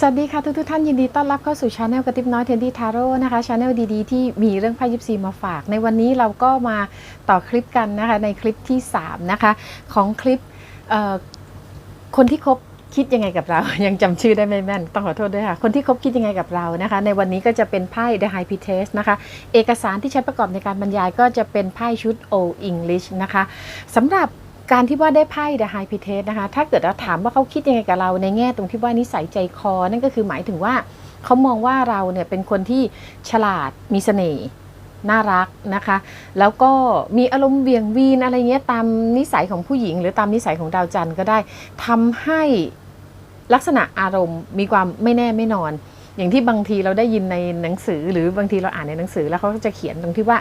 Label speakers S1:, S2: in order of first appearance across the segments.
S1: สวัสดีค่ะทุกทุกๆท่านยินดีต้อนรับเข้าสู่ช anel กระติบน้อยเทนดี้ทาโร่นะคะช anel ดีๆ ที่มีเรื่องไพ่ยิปซีมาฝาก ในวันนี้เราก็มาต่อคลิปกันนะคะในคลิปที่ 3 นะคะ ของคลิปคนที่คบคิดยังไงกับเรา ยังจำชื่อได้ไม่แม่น ต้องขอโทษด้วยค่ะ คนที่คบคิดยังไงกับเรานะคะ ในวันนี้ก็จะเป็นไพ่ The High p i t e s นะคะ เอกสารที่ใช้ประกอบในการบรรยายก็จะเป็นไพ่ชุด Old English นะคะสำหรับ การที่ว่าได้ไพ่ The High p r i t e นะคะถ้าเกิดเราถามว่าเขาคิดยังไงกับเราในแง่ตรงที่ว่านิสัยใจคอ นั่นก็คือหมายถึงว่าเขามองว่าเราเนี่ยเป็นคนที่ฉลาดมีเสน่ห์น่ารักนะคะ แล้วก็มีอารมณ์เบี่ยงวีนอะไรเงี้ยตามนิสัยของผู้หญิง หรือตามนิสัยของดาวจันทร์ก็ได้ทำให้ลักษณะอารมณ์มีความไม่แน่ไม่นอน อย่างที่บางทีเราได้ยินในหนังสือ หรือบางทีเราอ่านในหนังสือแล้วเขาก็จะเขียนตรงที่ว่า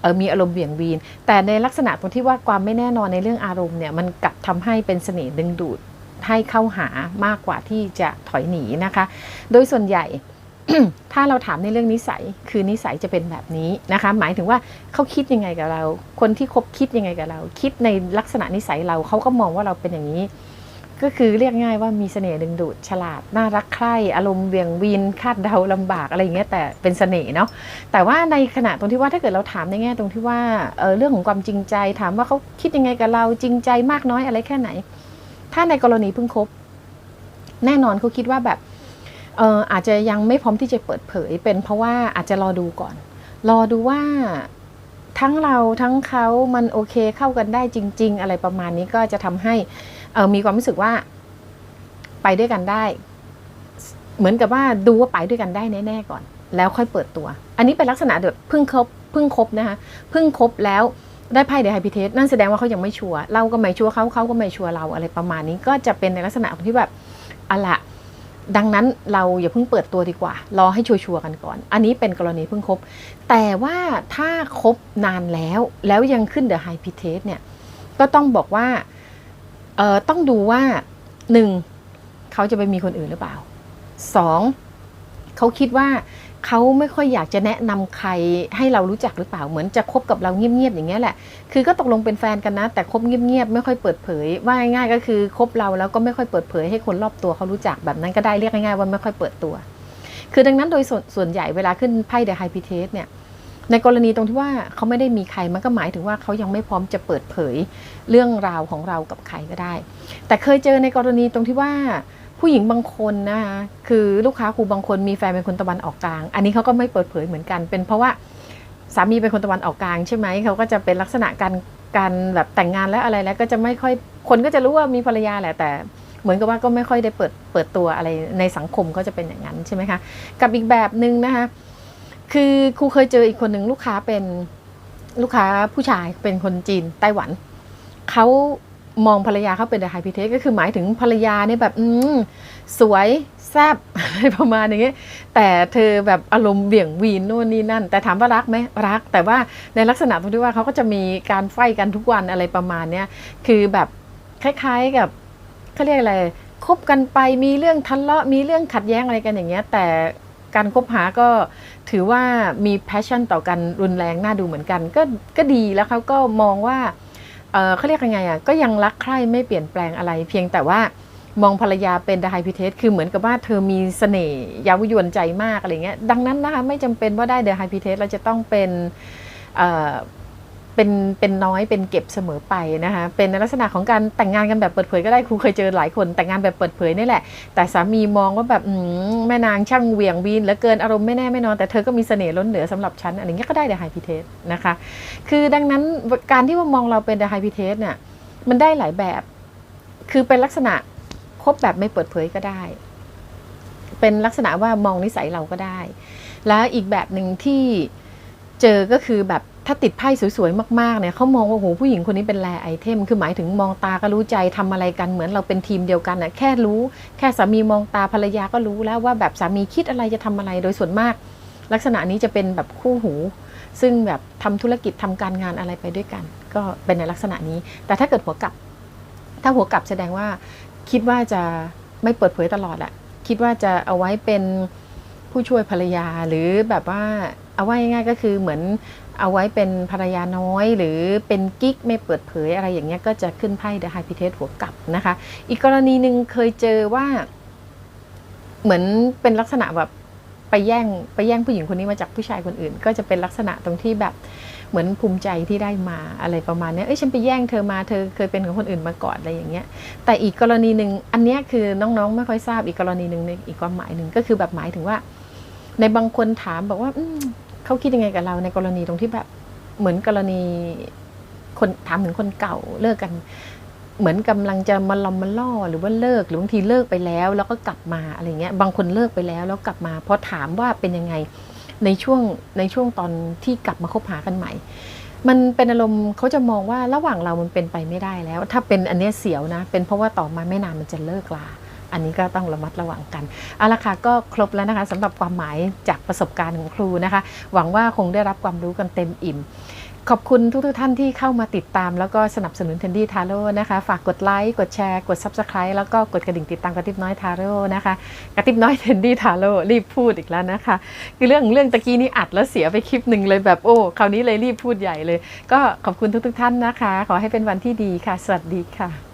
S1: เออมีอารมณ์เบี่ยงวีน แต่ในลักษณะตรงที่ว่าความไม่แน่นอนในเรื่องอารมณ์เนี่ยมันกลับทำให้เป็นเสน่ห์ดึงดูดให้เข้าหามากกว่าที่จะถอยหนีนะคะ โดยส่วนใหญ่ถ้าเราถามในเรื่องนิสัยคือนิสัยจะเป็นแบบนี้นะคะ หมายถึงว่าเขาคิดยังไงกับเรา คนที่คบคิดยังไงกับเรา คิดในลักษณะนิสัยเราเขาก็มองว่าเราเป็นอย่างนี้ ก็คือเรียกง่ายว่ามีเสน่ห์ดึงดูดฉลาด น่ารักใคร่อารมณ์เวียงวีนคาดเดาลำบากอะไรอย่างเงี้ยแต่เป็นเสน่ห์เนาะแต่ว่าในขณะตรงที่ว่าถ้าเกิดเราถามในแง่ตรงที่ว่าเออเรื่องของความจริงใจ ถามว่าเขาคิดยังไงกับเราจริงใจมากน้อยอะไรแค่ไหน ถ้าในกรณีเพิ่งคบ แน่นอนเขาคิดว่าแบบเอออาจจะยังไม่พร้อมที่จะเปิดเผย เป็นเพราะว่าอาจจะรอดูก่อน รอดูว่าทั้งเราทั้งเขามันโอเคเข้ากันได้จริง ๆ อะไรประมาณนี้ก็จะทำให้ เออมีความรู้สึกว่า ไปด้วยกันได้ เหมือนกับว่าดูว่าไปด้วยกันได้แน่ๆก่อน แล้วค่อยเปิดตัว อันนี้เป็นลักษณะแบบเพิ่งคบเพิ่งคบนะคะเพิ่งคบแล้วได้ไพ่เดอะไฮพิเทสนั่นแสดงว่าเขายังไม่ชัวร์เราก็ไม่ชัวร์เขาเขาก็ไม่ชัวร์เราอะไรประมาณนี้ก็จะเป็นในลักษณะที่แบบอะละดังนั้นเราอย่าเพิ่งเปิดตัวดีกว่า รอให้ชัวร์ๆกันก่อน อันนี้เป็นกรณีเพิ่งคบ แต่ว่าถ้าคบนานแล้วแล้วยังขึ้นเดอะไฮพิเทสเนี่ย ก็ต้องบอกว่า เอ่อต้องดูว่าหนึ่งเขาจะไปมีคนอื่นหรือเปล่าสองเขาคิดว่าเขาไม่ค่อยอยากจะแนะนำใครให้เรารู้จักหรือเปล่าเหมือนจะคบกับเราเงียบๆอย่างเงี้ยแหละ คือก็ตกลงเป็นแฟนกันนะ แต่คบเงียบๆไม่ค่อยเปิดเผย ว่าง่ายๆก็คือคบเราแล้วก็ไม่ค่อยเปิดเผยให้คนรอบตัวเขารู้จักแบบนั้นก็ได้เรียกง่ายๆว่าไม่ค่อยเปิดตัว คือดังนั้นโดยส่วนส่วนใหญ่เวลาขึ้นไพ่เดอะไฮพิเทสเนี่ย ในกรณีตรงที่ว่าเขาไม่ได้มีใครมันก็หมายถึงว่าเขายังไม่พร้อมจะเปิดเผยเรื่องราวของเรากับใครก็ได้ แต่เคยเจอในกรณีตรงที่ว่าผู้หญิงบางคนนะคะคือลูกค้าครูบางคนมีแฟนเป็นคนตะวันออกกลาง อันนี้เขาก็ไม่เปิดเผยเหมือนกัน เป็นเพราะว่าสามีเป็นคนตะวันออกกลางใช่ไหมเขาก็จะเป็นลักษณะการการแบบแต่งงานแล้วอะไรแล้วก็จะไม่ค่อยคนก็จะรู้ว่ามีภรรยาแหละแต่เหมือนกับว่าก็ไม่ค่อยได้เปิดเปิดตัวอะไรในสังคมก็จะเป็นอย่างนั้นใช่ไหมคะกับอีกแบบหนึ่งนะคะ คือครูเคยเจออีกคนหนึ่งลูกค้าเป็นลูกค้าผู้ชายเป็นคนจีนไต้หวันเขามองภรรยาเขาเป็นไฮพิเทสก็คือหมายถึงภรรยาเนี่ยแบบอืมสวยแซบอะไรประมาณอย่างเงี้ยแต่เธอแบบอารมณ์เบี่ยงวีนโน่นนี่นั่น แต่ถามว่ารักไหมรัก แต่ว่าในลักษณะตรงที่ว่าเขาก็จะมีการไฟกันทุกวันอะไรประมาณเนี้ยคือแบบคล้ายๆกับเขาเรียกอะไรคบกันไปมีเรื่องทะเลาะมีเรื่องขัดแย้งอะไรกันอย่างเงี้ย แต่การคบหาก็ ถือว่ามี passion ต่อกันรุนแรงน่าดูเหมือนกัน ก็ก็ดีแล้วเขาก็มองว่าเอ่อเขาเรียกยังไงอะก็ยังรักใคร่ไม่เปลี่ยนแปลงอะไร เพียงแต่ว่ามองภรรยาเป็นดาไฮพิเทสคือเหมือนกับว่าเธอมีเสน่ห์ยาวยวนใจมากอะไรเงี้ยดังนั้นนะคะไม่จำเป็นว่าได้เดอะไฮพิเทสเราจะต้องเป็น เป็นเป็นน้อยเป็นเก็บเสมอไปนะคะเป็นในลักษณะของการแต่งงานกันแบบเปิดเผยก็ได้ครูเคยเจอหลายคน แต่งงานแบบเปิดเผยนี่แหละ แต่สามีมองว่าแบบแม่นางช่างเหวี่ยงวีนเหลือเกินอารมณ์ไม่แน่ไม่นอนแต่เธอก็มีเสน่ห์ล้นเหลือสำหรับฉันอะไรเงี้ยก็ได้เดอะไฮพิเทสนะคะ คือดังนั้นการที่ว่ามองเราเป็นเดอะไฮพิเทสเนี่ยมันได้หลายแบบ คือเป็นลักษณะคบแบบไม่เปิดเผยก็ได้ เป็นลักษณะว่ามองนิสัยเราก็ได้ แล้วอีกแบบหนึ่งที่เจอก็คือแบบ ถ้าติดไพ่สวยๆ มากๆ เนี่ยเขามองว่าโหผู้หญิงคนนี้เป็นแรไอเทม คือหมายถึงมองตาก็รู้ใจทำอะไรกันเหมือนเราเป็นทีมเดียวกันน่ะแค่รู้ แค่สามีมองตาภรรยาก็รู้แล้วว่าแบบสามีคิดอะไรจะทำอะไรโดยส่วนมาก ลักษณะนี้จะเป็นแบบคู่หู ซึ่งแบบทำธุรกิจทำการงานอะไรไปด้วยกัน ก็เป็นในลักษณะนี้ แต่ถ้าเกิดหัวกลับ ถ้าหัวกลับแสดงว่าคิดว่าจะไม่เปิดเผยตลอดแหละคิดว่าจะเอาไว้เป็นผู้ช่วยภรรยาหรือแบบว่าเอาไว้ง่ายก็คือเหมือน เอาไว้เป็นภรรยาน้อย หรือเป็นกิ๊กไม่เปิดเผยอะไรอย่างเงี้ยก็จะขึ้นไพ่เดอะไฮพิเทสหัวกลับนะคะ อีกกรณีหนึ่งเคยเจอว่า เหมือนเป็นลักษณะแบบไปแย่งไปแย่งผู้หญิงคนนี้มาจากผู้ชายคนอื่น ก็จะเป็นลักษณะตรงที่แบบเหมือนภูมิใจที่ได้มาอะไรประมาณนี้เอ้ยฉันไปแย่งเธอมาเธอเคยเป็นของคนอื่นมาก่อนอะไรอย่างเงี้ย แต่อีกกรณีหนึ่งอันนี้คือน้องๆ ไม่ค่อยทราบอีกกรณีหนึ่งในอีกความหมายหนึ่งก็คือแบบหมายถึงว่า ในบางคนถามบอกว่า เขาคิดยังไงกับเราในกรณีตรงที่แบบเหมือนกรณีคนถามถึงคนเก่าเลิกกัน เหมือนกำลังจะมาลอมมาล่อหรือว่าเลิกหรือบางทีเลิกไปแล้ว แล้วก็กลับมาอะไรเงี้ยบางคนเลิกไปแล้วแล้วกลับมาพอถามว่าเป็นยังไงในช่วงในช่วงตอนที่กลับมาคบหากันใหม่ มันเป็นอารมณ์เขาจะมองว่าระหว่างเรามันเป็นไปไม่ได้แล้ว ถ้าเป็นอันเนี้ยเสียวนะ เป็นเพราะว่าต่อมาไม่นานมันจะเลิกลา อันนี้ก็ต้องระมัดระวังกันเอาละค่ะก็ครบแล้วนะคะสำหรับความหมายจากประสบการณ์ของครูนะคะ หวังว่าคงได้รับความรู้กันเต็มอิ่มขอบคุณทุกๆท่านที่เข้ามาติดตามแล้วก็สนับสนุน Tendy t a r o นะคะ ฝากกดไลค์กดแชร์กด Subscribe แล้วก็กดกระดิ่งติดตามกระติบน้อยทาโร่นะคะ กระติบน้อย Tendy t a r o รีบพูดอีกแล้วนะคะ คือเรื่องเรื่องตะกี้นี้อัดแล้วเสียไปคลิปหนึ่งเลยแบบโอ้คราวนี้เลยรีบพูดใหญ่เลย ก็ขอบคุณทุกๆท่านนะคะ ขอให้เป็นวันที่ดีค่ะ สวัสดีค่ะ